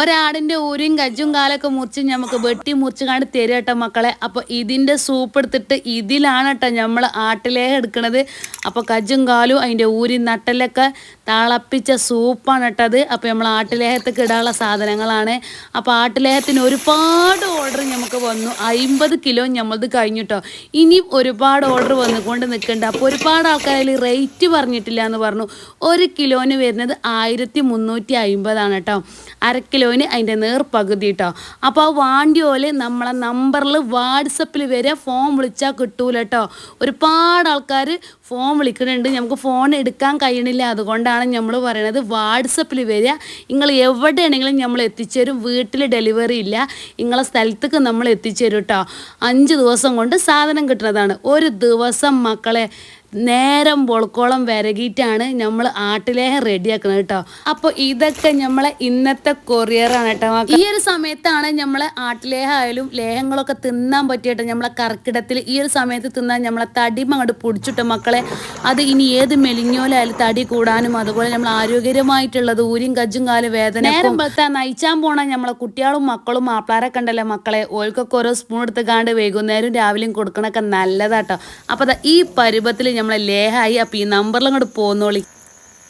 ഒരാടിന്റെ ഊരും കജ്ജും കാലൊക്കെ മുറിച്ച് നമുക്ക് വെട്ടി മുറിച്ച് കണ്ട് തരും കേട്ടോ മക്കളെ. അപ്പോൾ ഇതിന്റെ സൂപ്പ് എടുത്തിട്ട് ഇതിലാണ് കേട്ടോ നമ്മൾ ആട്ടിലേ എടുക്കണത്. അപ്പോൾ കജ്ജും കാലും അതിന്റെ ഊരി നട്ടലൊക്കെ തിളപ്പിച്ച സൂപ്പാണ് ഇട്ടത് അപ്പോൾ നമ്മൾ ആട്ടിലേഹത്തേക്ക് ഇടാനുള്ള സാധനങ്ങളാണ്. അപ്പോൾ ആട്ടിലേഹത്തിന് ഒരുപാട് ഓർഡർ നമുക്ക് വന്നു. അമ്പത് കിലോ നമ്മളത് കഴിഞ്ഞു കേട്ടോ ഇനിയും ഒരുപാട് ഓർഡർ വന്നുകൊണ്ട് നിൽക്കുന്നുണ്ട് അപ്പോൾ ഒരുപാട് ആൾക്കാരിൽ റേറ്റ് പറഞ്ഞിട്ടില്ല എന്ന് പറഞ്ഞു. ഒരു കിലോന് വരുന്നത് ആയിരത്തി മുന്നൂറ്റി അമ്പതാണ് കേട്ടോ അര കിലോന് അതിന്റെ നേർ പകുതി കേട്ടോ അപ്പോൾ ആ വാണ്ടി പോലെ നമ്മളെ നമ്പറിൽ വാട്സപ്പിൽ വരെ ഫോൺ വിളിച്ചാൽ കിട്ടൂല കേട്ടോ ഒരുപാട് ആൾക്കാർ ഫോൺ വിളിക്കുന്നുണ്ട് നമുക്ക് ഫോൺ എടുക്കാൻ കഴിയണില്ല. അതുകൊണ്ടാണ് നമ്മൾ പറയണത്. വാട്സപ്പിൽ വരിക. നിങ്ങൾ എവിടെയാണെങ്കിലും നമ്മൾ എത്തിച്ചേരും. വീട്ടിൽ ഡെലിവറി ഇല്ല. നിങ്ങളെ സ്ഥലത്തേക്ക് നമ്മൾ എത്തിച്ചേരും കേട്ടോ അഞ്ച് ദിവസം കൊണ്ട് സാധനം കിട്ടുന്നതാണ്. ഒരു ദിവസം മക്കളെ നേരം പൊളക്കോളം വിരകിയിട്ടാണ് നമ്മൾ ആട്ടിലേഹം റെഡിയാക്കുന്നത് കേട്ടോ. അപ്പോൾ ഇതൊക്കെ നമ്മളെ ഇന്നത്തെ കൊറിയറാണ് കേട്ടോ. ഈ ഒരു സമയത്താണ് നമ്മളെ ആട്ടിലേഹം ആയാലും ലേഹങ്ങളൊക്കെ തിന്നാൻ പറ്റിയിട്ട് നമ്മളെ കർക്കിടത്തിൽ. ഈ ഒരു സമയത്ത് തിന്നാൻ നമ്മളെ തടിമ അങ്ങോട്ട് പൊടിച്ചിട്ട് മക്കളെ. അത് ഇനി ഏത് മെലിഞ്ഞോലായാലും തടി കൂടാനും അതുപോലെ നമ്മൾ ആരോഗ്യകരമായിട്ടുള്ളത് ഊരും കജ്ജും കാൽ വേദന നേരം വെത്താ നയിച്ചാൻ പോണ നമ്മളെ കുട്ടികളും മക്കളും മാപ്പിളാരൊക്കെ ഉണ്ടല്ലോ മക്കളെ? ഓൽക്കൊക്കെ ഓരോ സ്പൂൺ എടുത്ത് കാണ്ട് വൈകുന്നേരം രാവിലെയും കൊടുക്കണൊക്കെ നല്ലതാട്ടോ അപ്പോൾ ഈ പരുവത്തിൽ നമ്മളെ ലേഹായി. അപ്പോൾ ഈ നമ്പറിൽ അങ്ങോട്ട് പോന്നോളി.